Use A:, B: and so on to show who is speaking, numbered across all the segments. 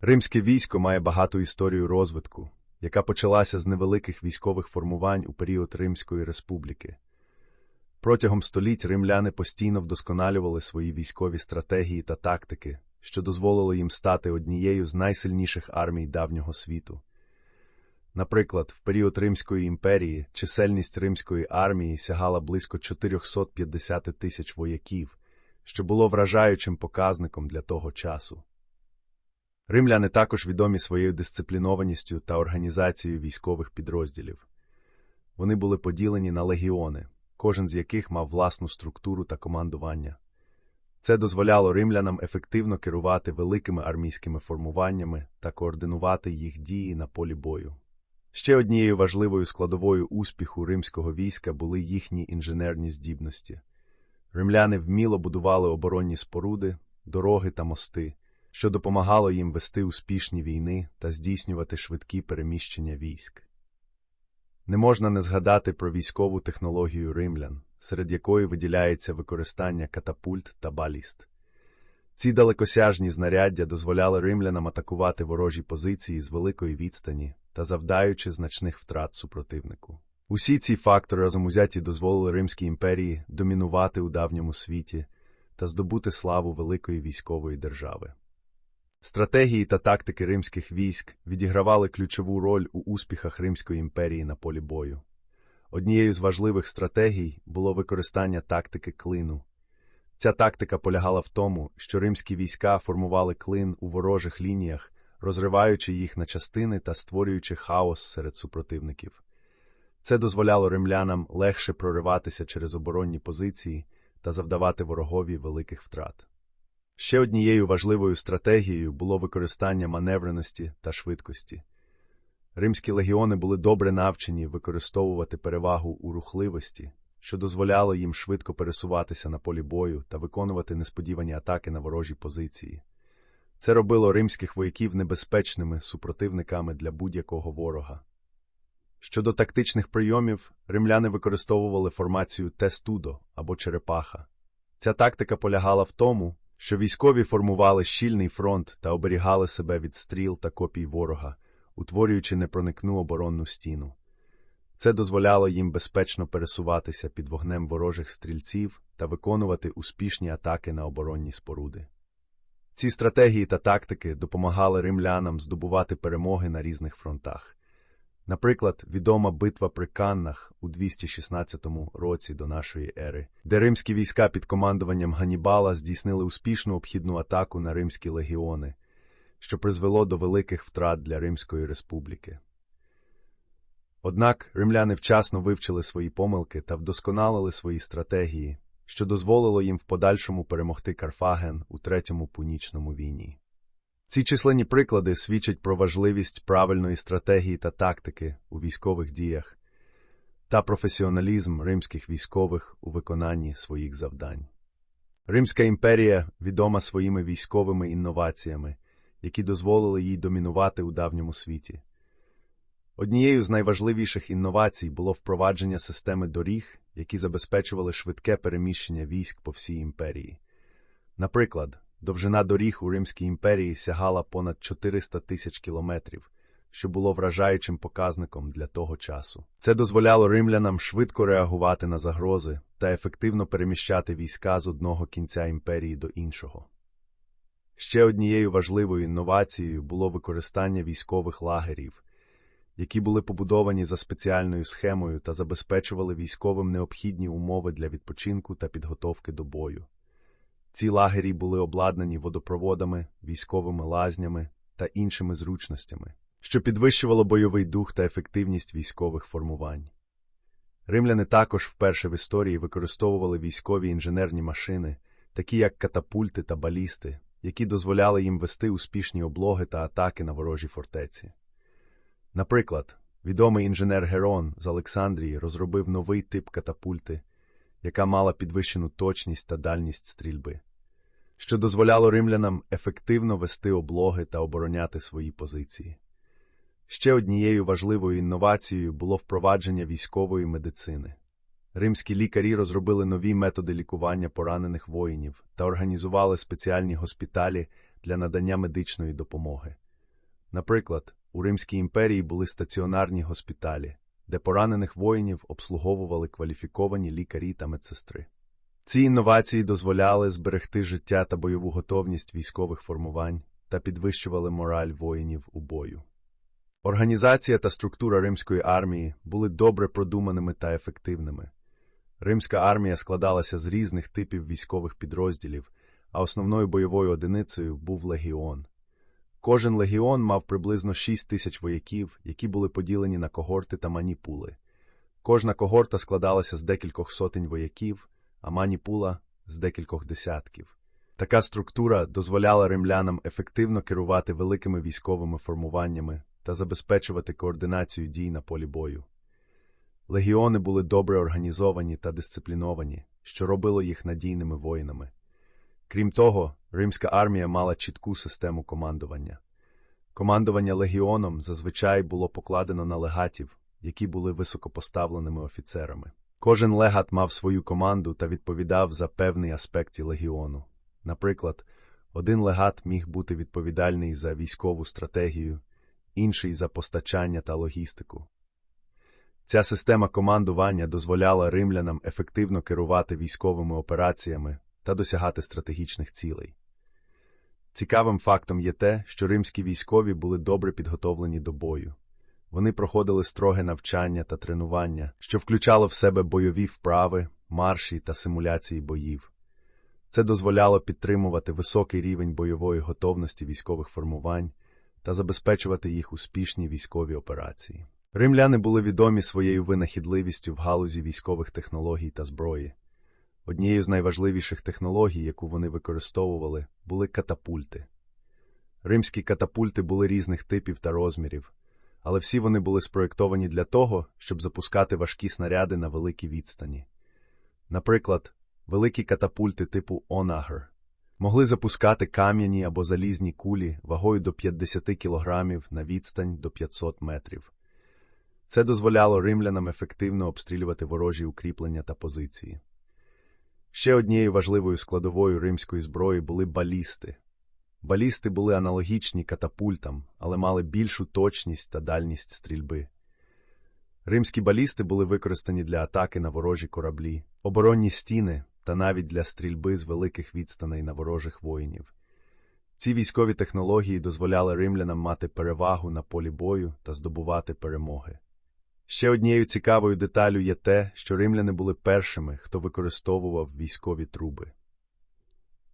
A: Римське військо має багату історію розвитку, яка почалася з невеликих військових формувань у період Римської республіки. Протягом століть римляни постійно вдосконалювали свої військові стратегії та тактики, що дозволило їм стати однією з найсильніших армій давнього світу. Наприклад, в період Римської імперії чисельність римської армії сягала близько 450 тисяч вояків, що було вражаючим показником для того часу. Римляни також відомі своєю дисциплінованістю та організацією військових підрозділів. Вони були поділені на легіони, кожен з яких мав власну структуру та командування. Це дозволяло римлянам ефективно керувати великими армійськими формуваннями та координувати їх дії на полі бою. Ще однією важливою складовою успіху римського війська були їхні інженерні здібності. Римляни вміло будували оборонні споруди, дороги та мости, що допомагало їм вести успішні війни та здійснювати швидкі переміщення військ. Не можна не згадати про військову технологію римлян, серед якої виділяється використання катапульт та баліст. Ці далекосяжні знаряддя дозволяли римлянам атакувати ворожі позиції з великої відстані та завдаючи значних втрат супротивнику. Усі ці фактори разом узяті дозволили Римській імперії домінувати у давньому світі та здобути славу великої військової держави. Стратегії та тактики римських військ відігравали ключову роль у успіхах Римської імперії на полі бою. Однією з важливих стратегій було використання тактики клину. Ця тактика полягала в тому, що римські війська формували клин у ворожих лініях, розриваючи їх на частини та створюючи хаос серед супротивників. Це дозволяло римлянам легше прориватися через оборонні позиції та завдавати ворогові великих втрат. Ще однією важливою стратегією було використання маневреності та швидкості. Римські легіони були добре навчені використовувати перевагу у рухливості, що дозволяло їм швидко пересуватися на полі бою та виконувати несподівані атаки на ворожі позиції. Це робило римських вояків небезпечними супротивниками для будь-якого ворога. Щодо тактичних прийомів, римляни використовували формацію тестудо або черепаха. Ця тактика полягала в тому, що військові формували щільний фронт та оберігали себе від стріл та копій ворога, утворюючи непроникну оборонну стіну. Це дозволяло їм безпечно пересуватися під вогнем ворожих стрільців та виконувати успішні атаки на оборонні споруди. Ці стратегії та тактики допомагали римлянам здобувати перемоги на різних фронтах. Наприклад, відома битва при Каннах у 216 році до нашої ери, де римські війська під командуванням Ганнібала здійснили успішну обхідну атаку на римські легіони, що призвело до великих втрат для Римської республіки. Однак римляни вчасно вивчили свої помилки та вдосконалили свої стратегії, що дозволило їм в подальшому перемогти Карфаген у Третьому пунічному війні. Ці численні приклади свідчать про важливість правильної стратегії та тактики у військових діях та професіоналізм римських військових у виконанні своїх завдань. Римська імперія відома своїми військовими інноваціями, які дозволили їй домінувати у давньому світі. Однією з найважливіших інновацій було впровадження системи доріг, які забезпечували швидке переміщення військ по всій імперії. Наприклад, Довжина доріг у Римській імперії сягала понад 400 тисяч кілометрів, що було вражаючим показником для того часу. Це дозволяло римлянам швидко реагувати на загрози та ефективно переміщати війська з одного кінця імперії до іншого. Ще однією важливою інновацією було використання військових лагерів, які були побудовані за спеціальною схемою та забезпечували військовим необхідні умови для відпочинку та підготовки до бою. Ці лагері були обладнані водопроводами, військовими лазнями та іншими зручностями, що підвищувало бойовий дух та ефективність військових формувань. Римляни також вперше в історії використовували військові інженерні машини, такі як катапульти та балісти, які дозволяли їм вести успішні облоги та атаки на ворожі фортеці. Наприклад, відомий інженер Герон з Олександрії розробив новий тип катапульти, яка мала підвищену точність та дальність стрільби що дозволяло римлянам ефективно вести облоги та обороняти свої позиції. Ще однією важливою інновацією було впровадження військової медицини. римські лікарі розробили нові методи лікування поранених воїнів та організували спеціальні госпіталі для надання медичної допомоги. Наприклад, у Римській імперії були стаціонарні госпіталі, де поранених воїнів обслуговували кваліфіковані лікарі та медсестри. Ці інновації дозволяли зберегти життя та бойову готовність військових формувань та підвищували мораль воїнів у бою. Організація та структура римської армії були добре продуманими та ефективними. Римська армія складалася з різних типів військових підрозділів, а основною бойовою одиницею був легіон. Кожен легіон мав приблизно 6 тисяч вояків, які були поділені на когорти та маніпули. Кожна когорта складалася з декількох сотень вояків, а маніпула з декількох десятків. Така структура дозволяла римлянам ефективно керувати великими військовими формуваннями та забезпечувати координацію дій на полі бою. Легіони були добре організовані та дисципліновані, що робило їх надійними воїнами. Крім того, римська армія мала чітку систему командування. Командування легіоном зазвичай було покладено на легатів, які були високопоставленими офіцерами. Кожен легат мав свою команду та відповідав за певний аспекті легіону. Наприклад, один легат міг бути відповідальний за військову стратегію, інший за постачання та логістику. Ця система командування дозволяла римлянам ефективно керувати військовими операціями та досягати стратегічних цілей. Цікавим фактом є те, що римські військові були добре підготовлені до бою. Вони проходили строге навчання та тренування, що включало в себе бойові вправи, марші та симуляції боїв. Це дозволяло підтримувати високий рівень бойової готовності військових формувань та забезпечувати їх успішні військові операції. Римляни були відомі своєю винахідливістю в галузі військових технологій та зброї. Однією з найважливіших технологій, яку вони використовували, були катапульти. Римські катапульти були різних типів та розмірів, але всі вони були спроєктовані для того, щоб запускати важкі снаряди на великій відстані. Наприклад, великі катапульти типу Онагр могли запускати кам'яні або залізні кулі вагою до 50 кілограмів на відстань до 500 метрів. Це дозволяло римлянам ефективно обстрілювати ворожі укріплення та позиції. Ще однією важливою складовою римської зброї були балісти. Балісти були аналогічні катапультам, але мали більшу точність та дальність стрільби. Римські балісти були використані для атаки на ворожі кораблі, оборонні стіни та навіть для стрільби з великих відстаней на ворожих воїнів. Ці військові технології дозволяли римлянам мати перевагу на полі бою та здобувати перемоги. Ще однією цікавою деталю є те, що римляни були першими, хто використовував військові труби.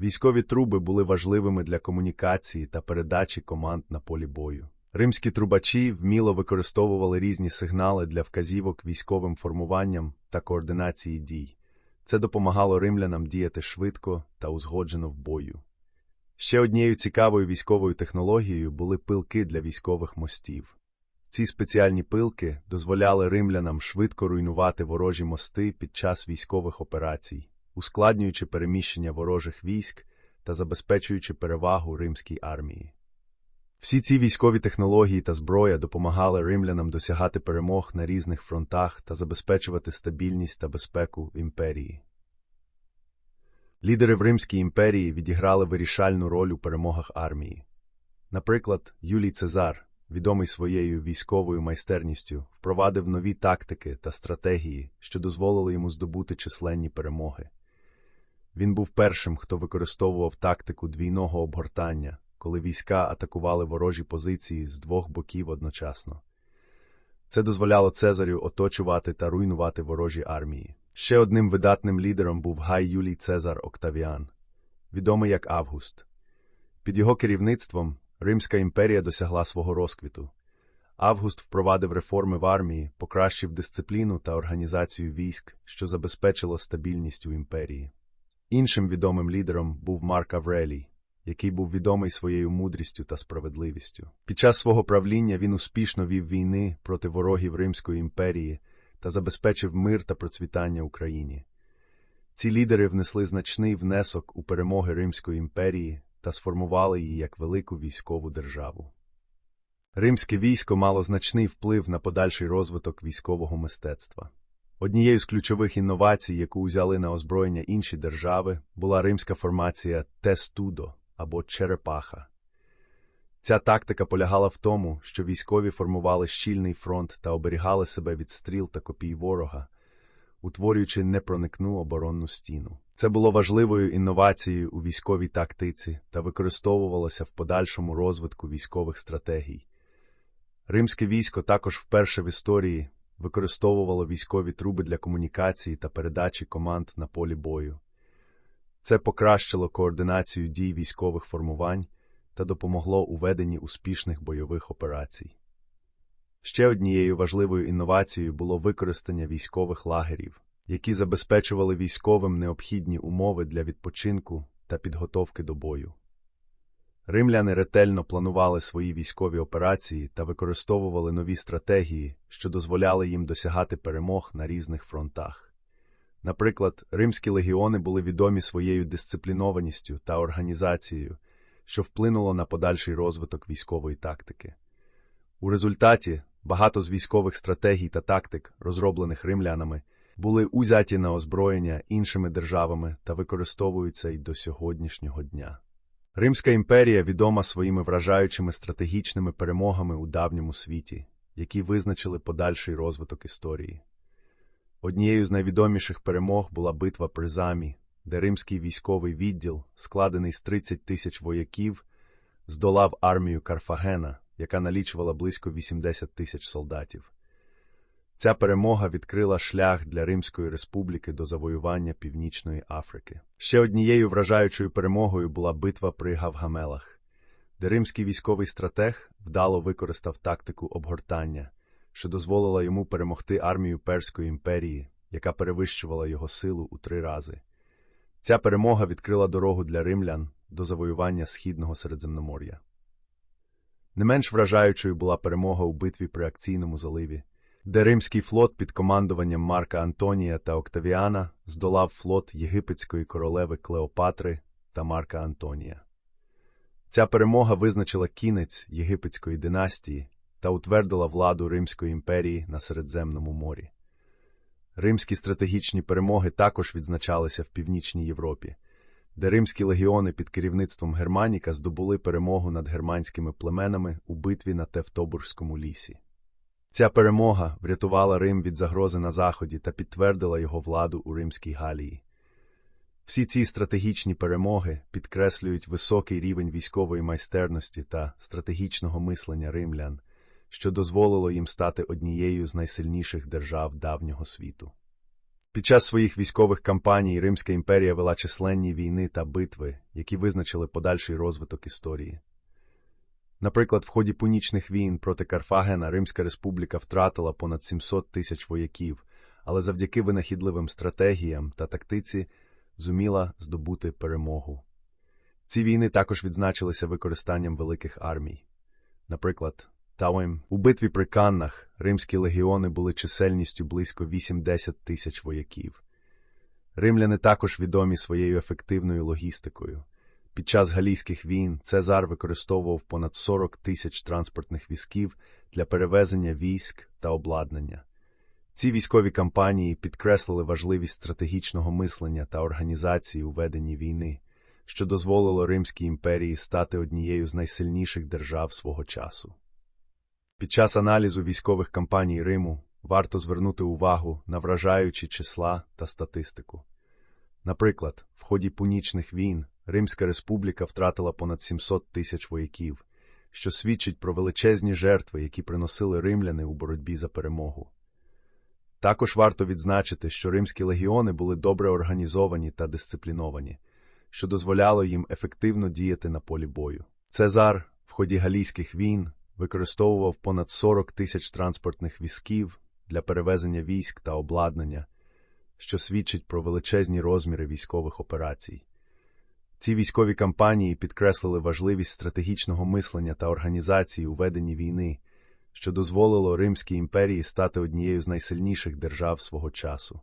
A: Військові труби були важливими для комунікації та передачі команд на полі бою. Римські трубачі вміло використовували різні сигнали для вказівок військовим формуванням та координації дій. Це допомагало римлянам діяти швидко та узгоджено в бою. Ще однією цікавою військовою технологією були пилки для військових мостів. Ці спеціальні пилки дозволяли римлянам швидко руйнувати ворожі мости під час військових операцій, ускладнюючи переміщення ворожих військ та забезпечуючи перевагу римській армії. Всі ці військові технології та зброя допомагали римлянам досягати перемог на різних фронтах та забезпечувати стабільність та безпеку імперії. Лідери в Римській імперії відіграли вирішальну роль у перемогах армії. Наприклад, Юлій Цезар, відомий своєю військовою майстерністю, впровадив нові тактики та стратегії, що дозволили йому здобути численні перемоги. Він був першим, хто використовував тактику двійного обгортання, коли війська атакували ворожі позиції з двох боків одночасно. Це дозволяло Цезарю оточувати та руйнувати ворожі армії. Ще одним видатним лідером був Гай Юлій Цезар Октавіан, відомий як Август. Під його керівництвом Римська імперія досягла свого розквіту. Август впровадив реформи в армії, покращив дисципліну та організацію військ, що забезпечило стабільність у імперії. Іншим відомим лідером був Марк Аврелій, який був відомий своєю мудрістю та справедливістю. Під час свого правління він успішно вів війни проти ворогів Римської імперії та забезпечив мир та процвітання Україні. Ці лідери внесли значний внесок у перемоги Римської імперії та сформували її як велику військову державу. Римське військо мало значний вплив на подальший розвиток військового мистецтва. Однією з ключових інновацій, яку узяли на озброєння інші держави, була римська формація тестудо або черепаха. Ця тактика полягала в тому, що військові формували щільний фронт та оберігали себе від стріл та копій ворога, утворюючи непроникну оборонну стіну. Це було важливою інновацією у військовій тактиці та використовувалося в подальшому розвитку військових стратегій. Римське військо також вперше в історії використовувало військові труби для комунікації та передачі команд на полі бою. Це покращило координацію дій військових формувань та допомогло у веденні успішних бойових операцій. Ще однією важливою інновацією було використання військових лагерів, які забезпечували військовим необхідні умови для відпочинку та підготовки до бою. Римляни ретельно планували свої військові операції та використовували нові стратегії, що дозволяли їм досягати перемог на різних фронтах. Наприклад, римські легіони були відомі своєю дисциплінованістю та організацією, що вплинуло на подальший розвиток військової тактики. У результаті багато з військових стратегій та тактик, розроблених римлянами, були узяті на озброєння іншими державами та використовуються й до сьогоднішнього дня. Римська імперія відома своїми вражаючими стратегічними перемогами у давньому світі, які визначили подальший розвиток історії. Однією з найвідоміших перемог була битва при замі, де римський військовий відділ, складений з 30 тисяч вояків, здолав армію Карфагена, яка налічувала близько 80 тисяч солдатів. Ця перемога відкрила шлях для Римської республіки до завоювання Північної Африки. Ще однією вражаючою перемогою була битва при Гавгамелах, де римський військовий стратег вдало використав тактику обгортання, що дозволила йому перемогти армію Перської імперії, яка перевищувала його силу у три рази. Ця перемога відкрила дорогу для римлян до завоювання Східного Середземномор'я. Не менш вражаючою була перемога у битві при акційному заливі, де римський флот під командуванням Марка Антонія та Октавіана здолав флот єгипетської королеви Клеопатри та Марка Антонія. Ця перемога визначила кінець єгипетської династії та утвердила владу Римської імперії на Середземному морі. Римські стратегічні перемоги також відзначалися в Північній Європі, де римські легіони під керівництвом Германіка здобули перемогу над германськими племенами у битві на Тевтобурському лісі. Ця перемога врятувала Рим від загрози на Заході та підтвердила його владу у Римській Галії. Всі ці стратегічні перемоги підкреслюють високий рівень військової майстерності та стратегічного мислення римлян, що дозволило їм стати однією з найсильніших держав давнього світу. Під час своїх військових кампаній Римська імперія вела численні війни та битви, які визначили подальший розвиток історії. Наприклад, в ході пунічних війн проти Карфагена Римська республіка втратила понад 700 тисяч вояків, але завдяки винахідливим стратегіям та тактиці зуміла здобути перемогу. Ці війни також відзначилися використанням великих армій. Наприклад, Тауем у битві при Каннах римські легіони були чисельністю близько 80 тисяч вояків. Римляни також відомі своєю ефективною логістикою. Під час галійських війн Цезар використовував понад 40 тисяч транспортних візків для перевезення військ та обладнання. Ці військові кампанії підкреслили важливість стратегічного мислення та організації у веденні війни, що дозволило Римській імперії стати однією з найсильніших держав свого часу. Під час аналізу військових кампаній Риму варто звернути увагу на вражаючі числа та статистику. Наприклад, в ході пунічних війн Римська республіка втратила понад 700 тисяч вояків, що свідчить про величезні жертви, які приносили римляни у боротьбі за перемогу. Також варто відзначити, що римські легіони були добре організовані та дисципліновані, що дозволяло їм ефективно діяти на полі бою. Цезар в ході галійських війн використовував понад 40 тисяч транспортних візків для перевезення військ та обладнання, що свідчить про величезні розміри військових операцій. Ці військові кампанії підкреслили важливість стратегічного мислення та організації у веденні війни, що дозволило Римській імперії стати однією з найсильніших держав свого часу.